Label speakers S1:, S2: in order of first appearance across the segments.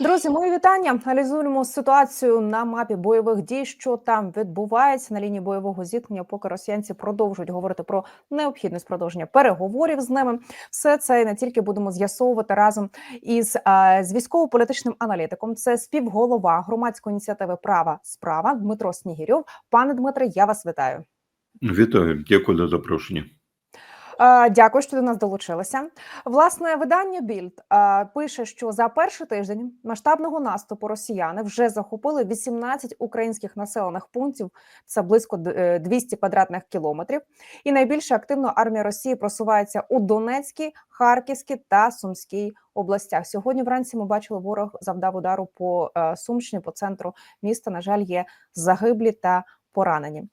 S1: Друзі, мої вітання. Аналізуємо ситуацію на мапі бойових дій, що там відбувається на лінії бойового зіткнення. Поки росіянці продовжують говорити про необхідність продовження переговорів з ними. Все це не тільки будемо з'ясовувати разом із а, з військово-політичним аналітиком. Це співголова громадської ініціативи Права справа Дмитро Снігірьов. Пане Дмитре, я вас вітаю.
S2: Вітаю, дякую за запрошення.
S1: Дякую, що до нас долучилися. Власне, видання Більд пише, що за перший тиждень масштабного наступу росіяни вже захопили 18 українських населених пунктів. Це близько д- е, 200 квадратних кілометрів. І найбільше активно армія Росії просувається у Донецькій, Харківській та Сумській областях. Сьогодні вранці ми бачили, ворог завдав удару по е, Сумщині, по центру міста. На жаль, є загиблі та поранені.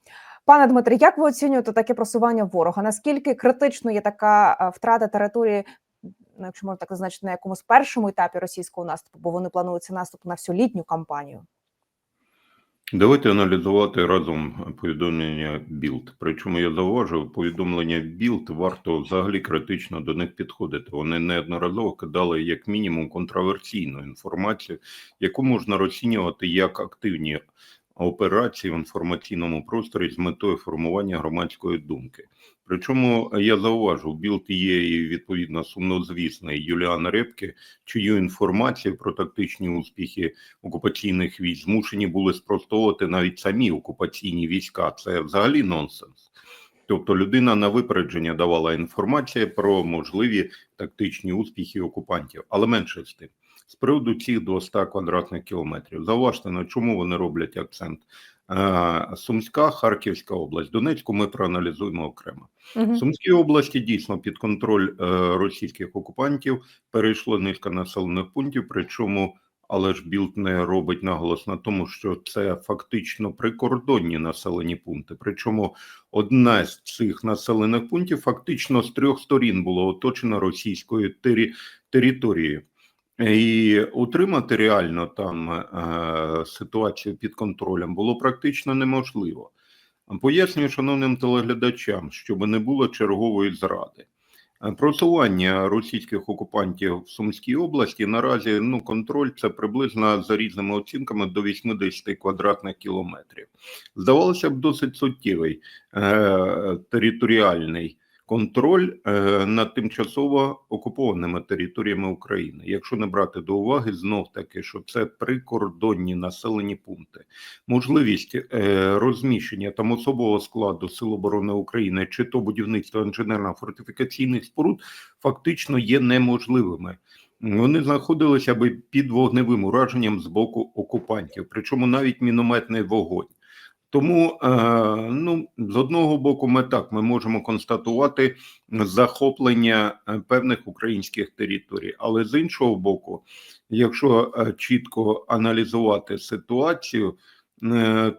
S1: Пане Дмитре, як ви оцінюєте таке просування ворога? Наскільки критично є така е, втрата території, ну, якщо можна так зазначити, на якомусь першому етапі російського наступу, бо вони планують цей наступ на всю літню кампанію?
S2: Давайте аналізувати разом повідомлення Білд. Причому я зауважив, повідомлення Білд варто взагалі критично до них підходити. Вони неодноразово кидали як мінімум контроверсійну інформацію, яку можна розцінювати як активні операції в інформаційному просторі з метою формування громадської думки. Причому я зауважу, Білд є і відповідно сумнозвісний Юліан Репке, чию інформацію про тактичні успіхи окупаційних військ змушені були спростовувати навіть самі окупаційні війська. Це взагалі нонсенс. Тобто людина на випередження давала інформацію про можливі тактичні успіхи окупантів, але менше з тим. З приводу цих 200 квадратних кілометрів. Зауважте, на чому вони роблять акцент. Е, Сумська, Харківська область. Донецьку ми проаналізуємо окремо.
S1: Угу.
S2: Сумській області дійсно під контроль е, російських окупантів перейшло низка населених пунктів. Причому, але ж Білд не робить наголос на тому, що це фактично прикордонні населені пункти. Причому одна з цих населених пунктів фактично з трьох сторін було оточена російською тері- територією. І утримати реально там е, ситуацію під контролем було практично неможливо. Пояснюю шановним телеглядачам, щоб не було чергової зради. Е, Просування російських окупантів в Сумській області наразі ну контроль це приблизно за різними оцінками до 80 квадратних кілометрів. Здавалося б, досить суттєвий е, територіальний контроль е, над тимчасово окупованими територіями України, якщо не брати до уваги знов таки, що це прикордонні населені пункти, можливість е, розміщення там особового складу Сил оборони України чи то будівництво інженерно-фортифікаційних споруд фактично є неможливими. Вони знаходилися би під вогневим ураженням з боку окупантів, причому навіть мінометний вогонь. Тому е, ну з одного боку, ми так ми можемо констатувати захоплення е, певних українських територій, але з іншого боку, якщо е, чітко аналізувати ситуацію,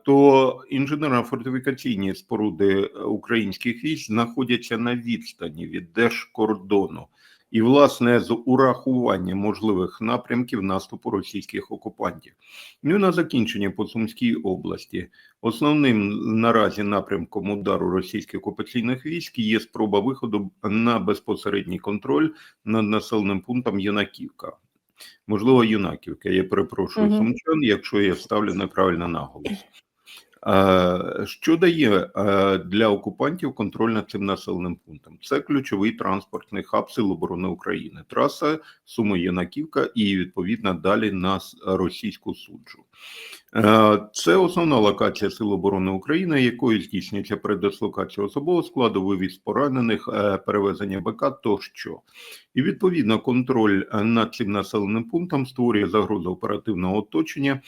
S2: то інженерно-фортифікаційні споруди українських військ знаходяться на відстані від держкордону. І, власне, з урахуванням можливих напрямків наступу російських окупантів. Ну і на закінчення по Сумській області. Основним наразі напрямком удару російських окупаційних військ є спроба виходу на безпосередній контроль над населеним пунктом Юнаківка. Можливо, Юнаківка. Я перепрошую
S1: Мгм.
S2: сумчан, якщо я ставлю неправильно наголос. Е, Що дає е, для окупантів контроль над цим населеним пунктом? Це ключовий транспортний хаб Сил оборони України, траса Суми Янаківка і відповідно далі на російську суджу. Е, Це основна локація Сил оборони України, якою здійснюється передислокація особового складу, вивіз поранених, е, перевезення БК тощо. І відповідно контроль е, над цим населеним пунктом створює загрозу оперативного оточення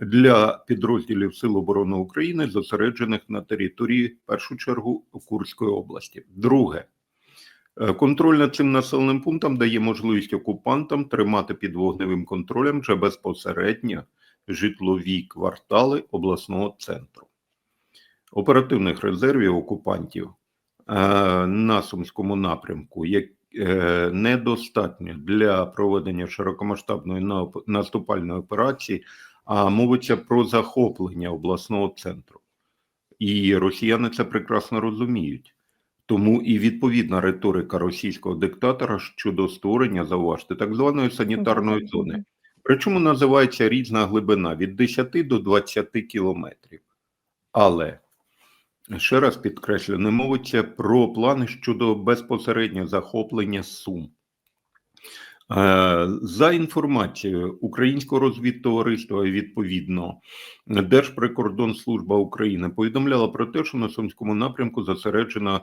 S2: для підрозділів Сил оборони України, зосереджених на території в першу чергу Курської області. Друге. Контроль над цим населеним пунктом дає можливість окупантам тримати під вогневим контролем вже безпосередньо житлові квартали обласного центру. Оперативних резервів окупантів е, на Сумському напрямку як е, недостатньо для проведення широкомасштабної наступальної операції, а мовиться про захоплення обласного центру. І росіяни це прекрасно розуміють. Тому і відповідна риторика російського диктатора щодо створення, зауважте, так званої санітарної зони. Причому називається різна глибина від 10 до 20 кілометрів. Але ще раз підкреслю, не мовиться про плани щодо безпосереднього захоплення Сум. Е, За інформацією Українського розвідтовариства, і відповідно Держприкордонслужба України повідомляла про те, що на Сумському напрямку зосереджено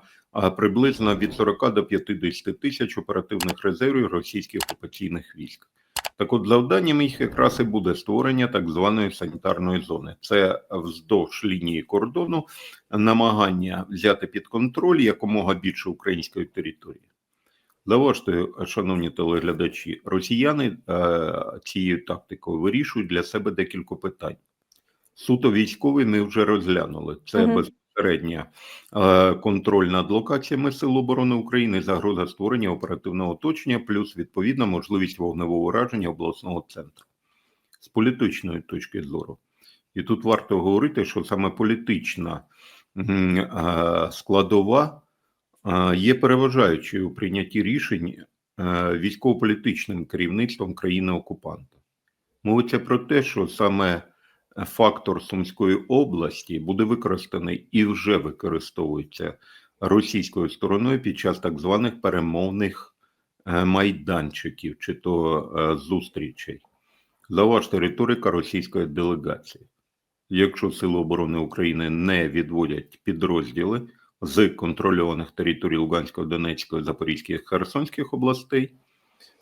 S2: приблизно від 40 до 50 тисяч оперативних резервів російських окупаційних військ. Так от завданням їх якраз і буде створення так званої санітарної зони. Це вздовж лінії кордону намагання взяти під контроль якомога більше української території. Заважте, шановні телеглядачі, росіяни е, цією тактикою вирішують для себе декілька питань. Суто військовий ми вже розглянули. Це
S1: Мгм.
S2: Безпосередня е, контроль над локаціями Сил оборони України, загроза створення оперативного оточення, плюс відповідна можливість вогневого ураження обласного центру. З політичної точки зору. І тут варто говорити, що саме політична е, складова е, є переважаючою у прийнятті рішень військово-політичним керівництвом країни-окупанта. Мовиться про те, що саме фактор Сумської області буде використаний і вже використовується російською стороною під час так званих перемовних е, майданчиків чи то е, зустрічей. Заважте риторика російської делегації. Якщо Сили оборони України не відводять підрозділи з контрольованих територій Луганської, Донецької, Запорізької, Херсонських областей,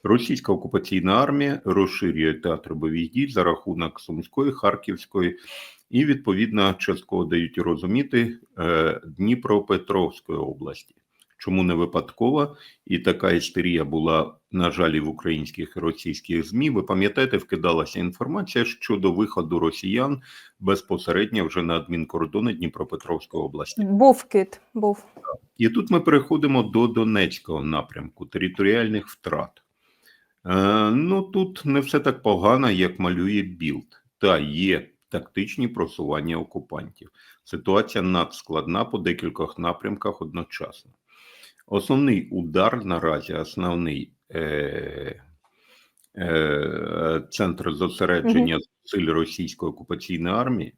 S2: російська окупаційна армія розширює театр бойових дій за рахунок Сумської, Харківської і, відповідно, частково дають розуміти е, Дніпропетровської області. Чому не випадково, і така істерія була, на жаль, в українських і російських ЗМІ. Ви пам'ятаєте, вкидалася інформація щодо виходу росіян безпосередньо вже на адмінкордони Дніпропетровської області.
S1: Був кит, був.
S2: І тут ми переходимо до Донецького напрямку територіальних втрат. Е, ну тут не все так погано, як малює Білд. Та є тактичні просування окупантів. Ситуація надскладна по декількох напрямках одночасно. Основний удар наразі, основний е, е, центр зосередження сил російської окупаційної армії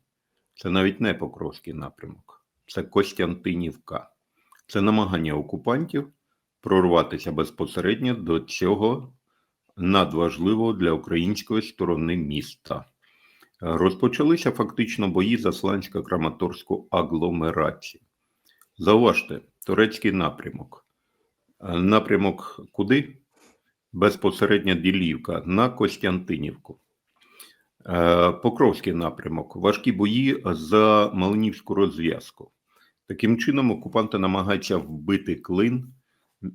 S2: це навіть не Покровський напрямок, це Костянтинівка. Це намагання окупантів прорватися безпосередньо до цього надважливого для української сторони міста. Розпочалися фактично бої за Слансько-Краматорську агломерацію. Зауважте, турецький напрямок. Е, Напрямок куди? Безпосередньо Ділівка на Костянтинівку. Е, Покровський напрямок. Важкі бої за Малинівську розв'язку. Таким чином, окупанти намагаються вбити клин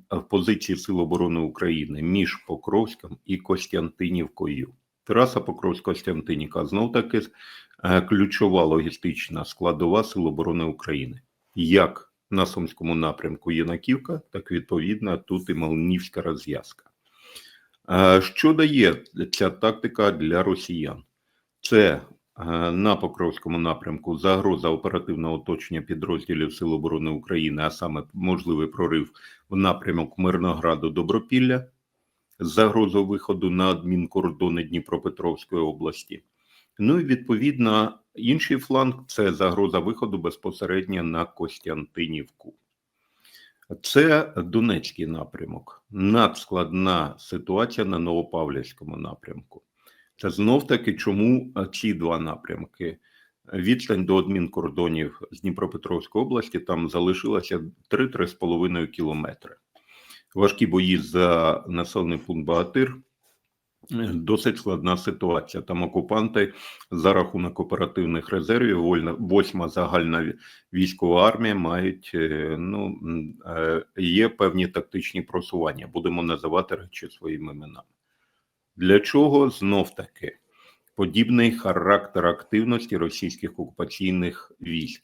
S2: в позиції Сил оборони України між Покровськом і Костянтинівкою. Траса Покровськ-Костянтинівка знов таки е, ключова логістична складова Сил оборони України. Як на Сумському напрямку Єнаківка, так відповідно тут і Малинівська розв'язка. Е, Що дає ця тактика для росіян? Це на Покровському напрямку загроза оперативного оточення підрозділів Сил оборони України, а саме можливий прорив в напрямок Мирнограду Добропілля, загроза виходу на адмінкордони Дніпропетровської області. Ну і відповідно інший фланг це загроза виходу безпосередньо на Костянтинівку. Це Донецький напрямок, надскладна ситуація на Новопавлівському напрямку. Це знов таки, чому е, ці два напрямки. Відстань до адмінкордонів з Дніпропетровської області там залишилося 3-3,5 кілометри. Важкі бої за населений пункт Багатир. Досить складна ситуація. Там окупанти за рахунок оперативних резервів, вольна восьма загальна військова армія мають е, ну е, є певні тактичні просування. Будемо називати речі своїми іменами. Для чого знов таки подібний характер активності російських окупаційних військ?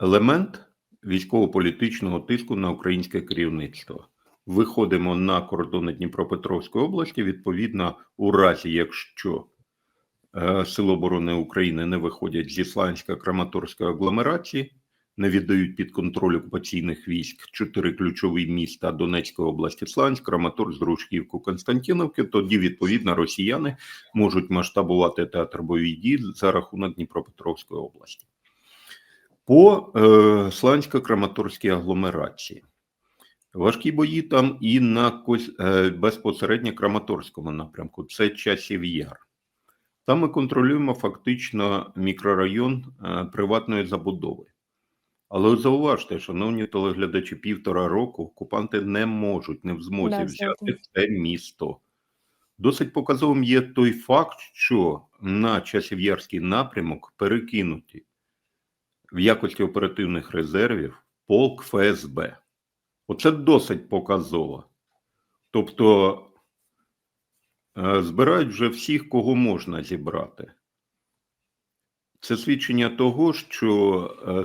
S2: Елемент військово-політичного тиску на українське керівництво. Виходимо на кордони Дніпропетровської області. Відповідно, у разі, якщо е, Сили оборони України не виходять зі Сланська Краматорської агломерації, не віддають під контроль окупаційних військ чотири ключові міста Донецької області, Сланськ, Краматорськ, Дружківку, Константиновки, тоді відповідно росіяни можуть масштабувати театр бойових дій за рахунок Дніпропетровської області. По е, Слансько-Краматорській агломерації. Важкі бої там і на е, безпосередньо Краматорському напрямку. Це часів яр. Там ми контролюємо фактично мікрорайон е, приватної забудови. Але зауважте, шановні телеглядачі, півтора року окупанти не можуть, не в змозі
S1: Да,
S2: взяти це місто. Досить показовим є той факт, що на Часів'ярський напрямок перекинуті в якості оперативних резервів полк ФСБ. Оце досить показово. Тобто е, збирають вже всіх, кого можна зібрати. Це свідчення того, що е,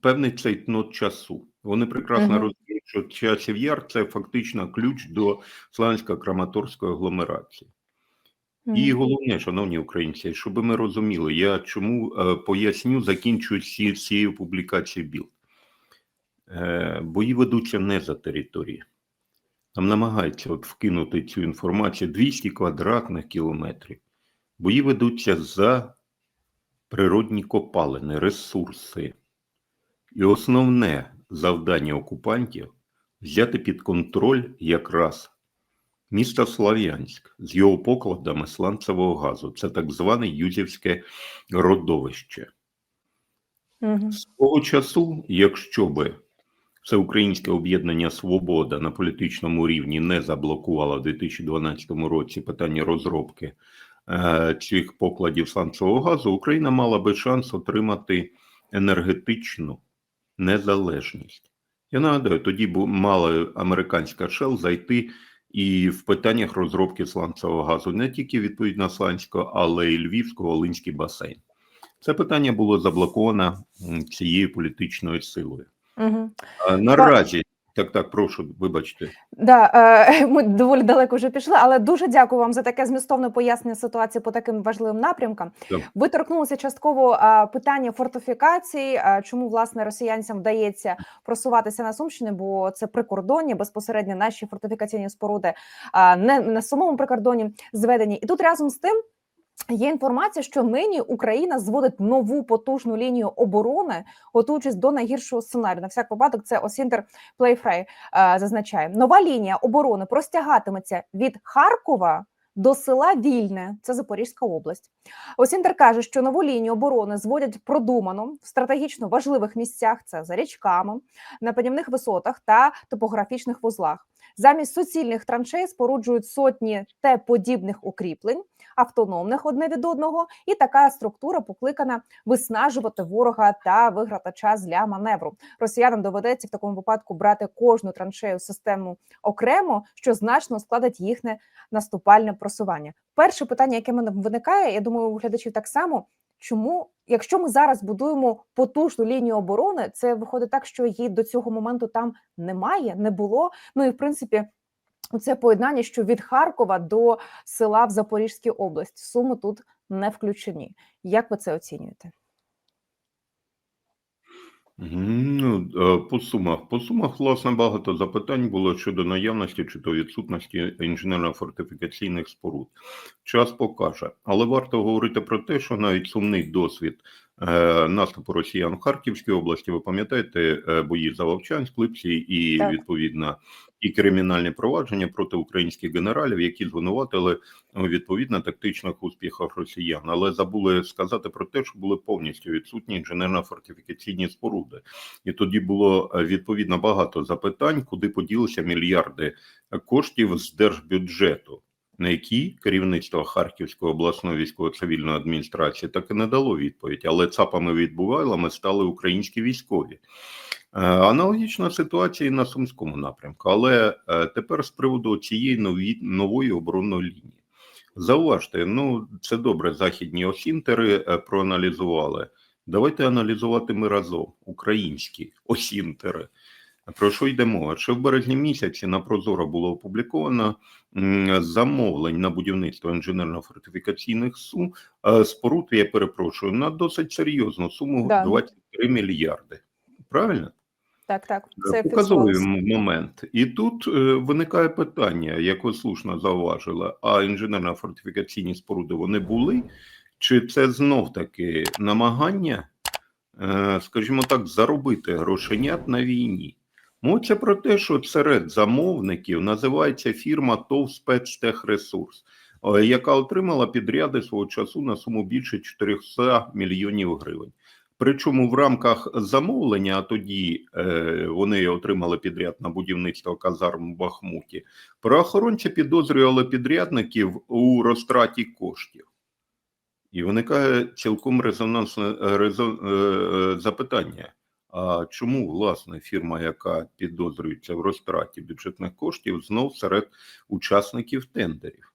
S2: певний цейтнот часу. Вони прекрасно
S1: Мгм.
S2: розуміють, що часів яр це фактично ключ до Слансько-Краматорської агломерації. І головне, шановні українці, щоб ми розуміли, я чому е, поясню, закінчую ці, цією публікацією БІЛ. Е, бої ведуться не за території. Там намагаються от вкинути цю інформацію 200 квадратних кілометрів. Бої ведуться за природні копалини, ресурси. І основне завдання окупантів взяти під контроль якраз місто Слов'янськ з його покладами сланцевого газу. Це так зване Юзівське родовище.
S1: Мгм.
S2: З того часу, якщо би Всеукраїнське об'єднання Свобода на політичному рівні не заблокувало в 2012 році питання розробки цих покладів сланцевого газу, Україна мала би шанс отримати енергетичну незалежність. Я нагадаю, тоді бу- мала американська Shell зайти і в питаннях розробки сланцевого газу не тільки відповідно Сланського, але й Львівсько-Волинський басейн. Це питання було заблоковано цією політичною силою. А наразі, так, так, прошу, вибачте.
S1: Да, е, ми доволі далеко вже пішли, але дуже дякую вам за таке змістовне пояснення ситуації по таким важливим напрямкам.
S2: Так.
S1: Ви торкнулися частково е, питання фортифікацій, е, чому власне росіянцям вдається просуватися на Сумщини, бо це прикордонні, безпосередньо наші фортифікаційні споруди не на самому прикордоні зведені. І тут разом з тим. Є інформація, що нині Україна зводить нову потужну лінію оборони, готуючись до найгіршого сценарію. На всяк випадок, це Осінтер Плейфрей е, зазначає. Нова лінія оборони простягатиметься від Харкова до села Вільне, це Запорізька область. Осінтер каже, що нову лінію оборони зводять продумано в стратегічно важливих місцях. Це за річками, на панівних висотах та топографічних вузлах. Замість суцільних траншей споруджують сотні Т-подібних укріплень, автономних одне від одного, і така структура покликана виснажувати ворога та виграти час для маневру. Росіянам доведеться в такому випадку брати кожну траншею систему окремо, що значно складить їхнє наступальне просування. Перше питання, яке в мене виникає, я думаю, у глядачів так само. Чому, якщо ми зараз будуємо потужну лінію оборони, це виходить так, що її до цього моменту там немає, не було. Ну і в принципі, це поєднання, що від Харкова до села в Запорізькій області суми тут не включені. Як ви це оцінюєте?
S2: Мгм, Ну, е, по сумах. По сумах, власне, багато запитань було щодо наявності чи то відсутності інженерно-фортифікаційних споруд. Час покаже. Але варто говорити про те, що навіть сумний досвід е, наступу росіян в Харківській області, ви пам'ятаєте, е, бої за Вовчанськ, Липці і,
S1: Так.
S2: відповідно, і кримінальні провадження проти українських генералів, які звинуватили у відповідно тактичних успіхах росіян, але забули сказати про те, що були повністю відсутні інженерно-фортифікаційні споруди, і тоді було е, відповідно багато запитань, куди поділися мільярди коштів з держбюджету. На які керівництво Харківської обласної військово-цивільної адміністрації так і не дало відповідь, але ЦАПами відбувайлами стали українські військові. Е, Аналогічна ситуація і на Сумському напрямку, але е, тепер з приводу цієї нові, нової оборонної лінії. Зауважте, ну це добре, західні осінтери е, проаналізували. Давайте аналізувати ми разом українські осінтери. Про що йде мова? Ще в березні місяці на Прозоро було опубліковано замовлень на будівництво інженерно-фортифікаційних сум споруд, я перепрошую, на досить серйозну суму
S1: Да.
S2: 23 мільярди. Правильно?
S1: Так, так, це
S2: Показовий момент. І тут е, виникає питання, як ви слушно зауважили, а інженерно-фортифікаційні споруди вони були? Чи це знов таки намагання, е, скажімо так, заробити грошенят на війні? Мовиться про те, що серед замовників називається фірма ТОВ «Спецтехресурс», е, яка отримала підряди свого часу на суму більше 400 мільйонів гривень. Причому в рамках замовлення, тоді е, вони отримали підряд на будівництво казарм в Бахмуті. Правоохоронці підозрювали підрядників у розтраті коштів. І виникає цілком резонансне е, резон, е, е, запитання: а чому власне фірма, яка підозрюється в розтраті бюджетних коштів, знов серед учасників тендерів?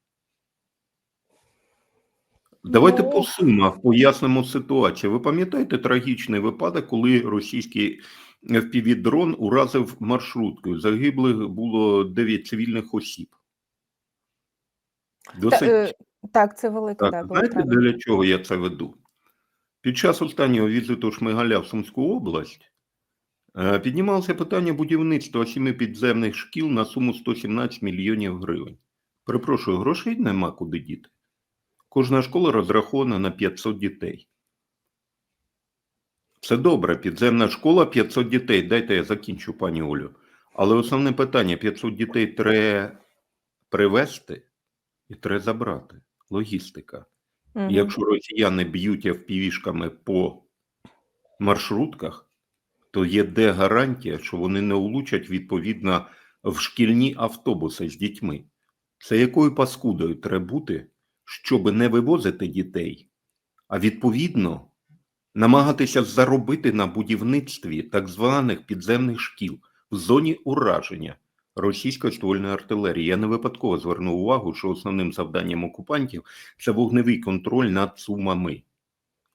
S2: Давайте
S1: Ну,
S2: по сумах пояснимо ситуацію. Ви пам'ятаєте трагічний випадок, коли російський FPV-дрон уразив маршрутку? Загиблих було 9 цивільних осіб.
S1: Та,
S2: Досить
S1: е, так, це велика да,
S2: так,
S1: була
S2: знаєте, для чого я це веду? Під час останнього візиту Шмигаля в Сумську область е, піднімалося питання будівництва сіми підземних шкіл на суму 117 мільйонів гривень. Перепрошую, грошей нема куди діти. Кожна школа розрахована на 500 дітей. Це добре, підземна школа 500 дітей. Дайте я закінчу, пані Олю. Але основне питання: 500 дітей треба привезти і треба забрати. Логістика.
S1: Мгм.
S2: Якщо росіяни б'ють FPV-шками по маршрутках, то є де гарантія, що вони не влучать відповідно в шкільні автобуси з дітьми. Це якою паскудою треба бути, щоб не вивозити дітей, а відповідно намагатися заробити на будівництві так званих підземних шкіл в зоні ураження російської ствольної артилерії. Я не випадково звернув увагу, що основним завданням окупантів це вогневий контроль над сумами.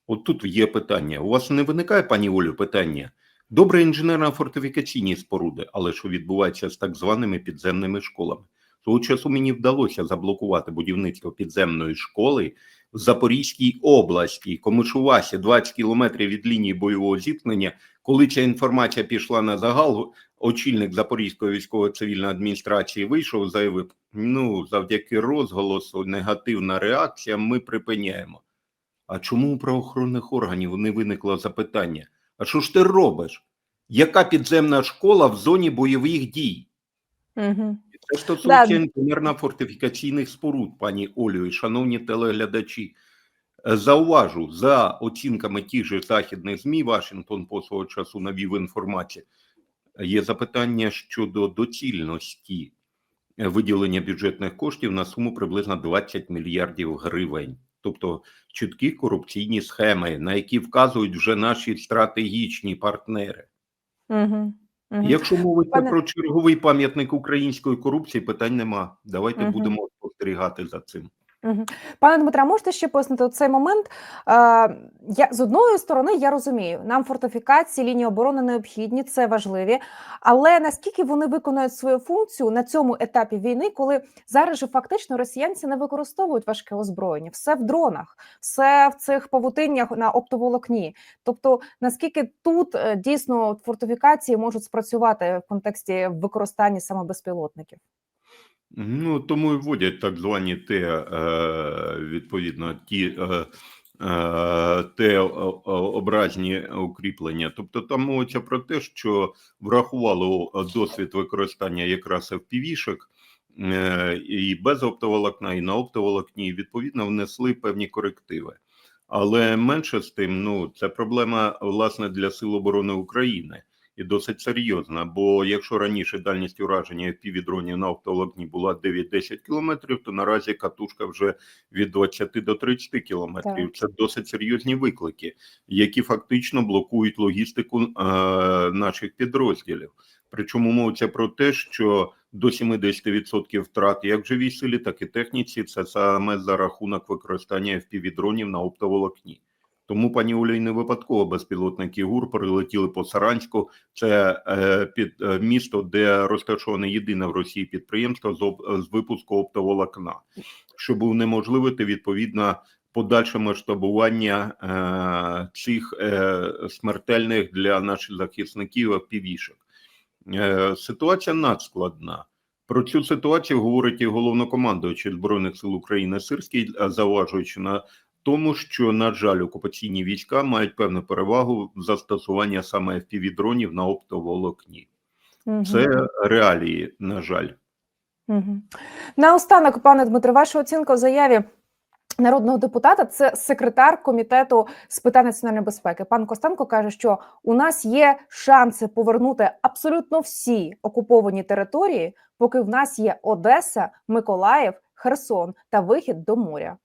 S2: От тут є питання. У вас не виникає, пані Олю, питання? Добре інженерно-фортифікаційні споруди, але що відбувається з так званими підземними школами? Того часу мені вдалося заблокувати будівництво підземної школи в Запорізькій області, Комишувасі, 20 кілометрів від лінії бойового зіткнення. Коли ця інформація пішла на загал, очільник Запорізької військово-цивільної адміністрації вийшов, заявив: ну, завдяки розголосу, негативна реакція, ми припиняємо. А чому у правоохоронних органів не виникло запитання? А що ж ти робиш? Яка підземна школа в зоні бойових дій?
S1: Мгм.
S2: Це стосується
S1: Да.
S2: інженерно-фортифікаційних споруд, пані Олю, і шановні телеглядачі. Е, Зауважу, за оцінками тих же західних ЗМІ, Вашингтон по свого часу навів інформацію. Є запитання щодо доцільності е, виділення бюджетних коштів на суму приблизно 20 мільярдів гривень. Тобто чіткі корупційні схеми, на які вказують вже наші стратегічні партнери.
S1: Мгм. Мгм.
S2: Якщо мовити
S1: Пане-
S2: про черговий пам'ятник української корупції, питань нема. Давайте
S1: угу.
S2: будемо спостерігати за цим.
S1: Пане Дмитре, можете ще пояснити цей момент? Е, я з одної сторони я розумію, нам фортифікації, лінії оборони необхідні, це важливі. Але наскільки вони виконують свою функцію на цьому етапі війни, коли зараз же фактично росіянці не використовують важке озброєння, все в дронах, все в цих павутиннях на оптоволокні. Тобто, наскільки тут е, дійсно фортифікації можуть спрацювати в контексті використання саме безпілотників?
S2: Ну тому і вводять так звані те, е, відповідно, ті е, е, те образні укріплення. Тобто там мовиться про те, що врахувало досвід використання якраз е, і без оптоволокна, і на оптоволокні, і відповідно внесли певні корективи. Але менше з тим, ну це проблема власне для Сил оборони України і досить серйозна. Бо якщо раніше дальність ураження FPV-дронів на оптоволокні була 9-10 кілометрів, то наразі катушка вже від 20 до 30 кілометрів. Це досить серйозні виклики, які фактично блокують логістику е, наших підрозділів. Причому мовиться про те, що до 70% втрат як живій силі, так і техніці це саме за рахунок використання FPV-дронів на оптоволокні. Тому, пані Оля, не випадково безпілотники ГУР прилетіли по Саранську. Це е, під е, місто, де розташоване єдине в Росії підприємство з, об, з випуску оптоволокна, щоб унеможливити відповідно подальше масштабування е, цих е, смертельних для наших захисників півішок. Е, ситуація надскладна. Про цю ситуацію говорить і головнокомандуючий Збройних сил України Сирський, зауважуючи на тому, що, на жаль, окупаційні війська мають певну перевагу в застосуванні саме FPV-дронів на оптоволокні.
S1: Мгм.
S2: Це реалії, на жаль.
S1: Мгм. Наостанок, пане Дмитро, ваша оцінка у заяві народного депутата це секретар комітету з питань національної безпеки. Пан Костенко каже, що у нас є шанси повернути абсолютно всі окуповані території, поки в нас є Одеса, Миколаїв, Херсон та вихід до моря.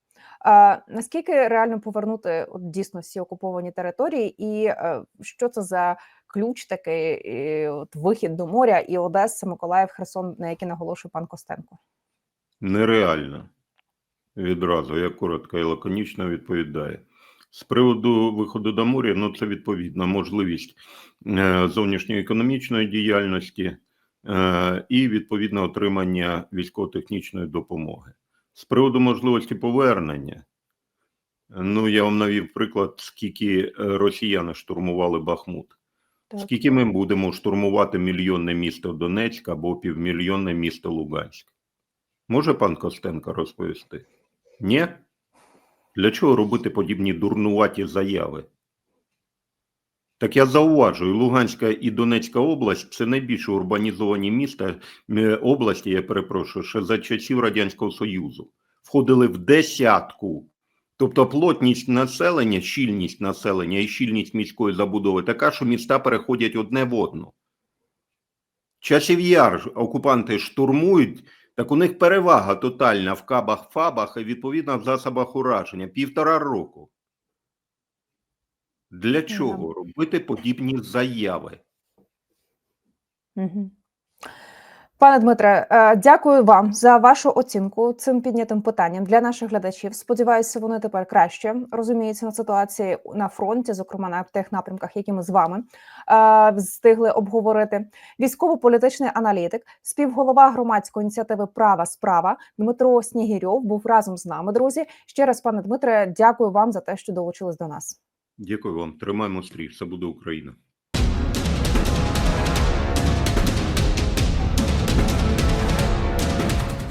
S1: Наскільки реально повернути от, дійсно всі окуповані території, і е, що це за ключ такий і, от, вихід до моря і Одеса, Миколаїв, Херсон, на які наголошує пан Костенко?
S2: Нереально. Відразу, я коротко і лаконічно відповідаю. З приводу виходу до моря, ну це відповідна можливість е, зовнішньоекономічної діяльності е, і відповідне отримання військово-технічної допомоги. З приводу можливості повернення, ну я вам навів приклад, скільки е, росіяни штурмували Бахмут.
S1: Так.
S2: Скільки ми будемо штурмувати мільйонне місто Донецьк або півмільйонне місто Луганськ? Може пан Костенко розповісти? Ні? Для чого робити подібні дурнуваті заяви? Так я зауважую, Луганська і Донецька область це найбільш урбанізовані міста області, я перепрошую, ще за часів Радянського Союзу. Входили в десятку. Тобто плотність населення, щільність населення і щільність міської забудови така, що міста переходять одне в одну. Часів яр окупанти штурмують, так у них перевага тотальна в кабах, фабах і відповідно в засобах ураження півтора року. Для чого робити подібні заяви?
S1: Пане Дмитре, е, дякую вам за вашу оцінку цим піднятим питанням для наших глядачів. Сподіваюся, вони тепер краще розуміються на ситуації на фронті, зокрема на тих напрямках, які ми з вами е, встигли обговорити. Військово-політичний аналітик, співголова громадської ініціативи Права справа Дмитро Снігірьов був разом з нами. Друзі, ще раз, пане Дмитре, дякую вам за те, що долучились до нас.
S2: Дякую вам. Тримаємо стрій. Все буде Україна.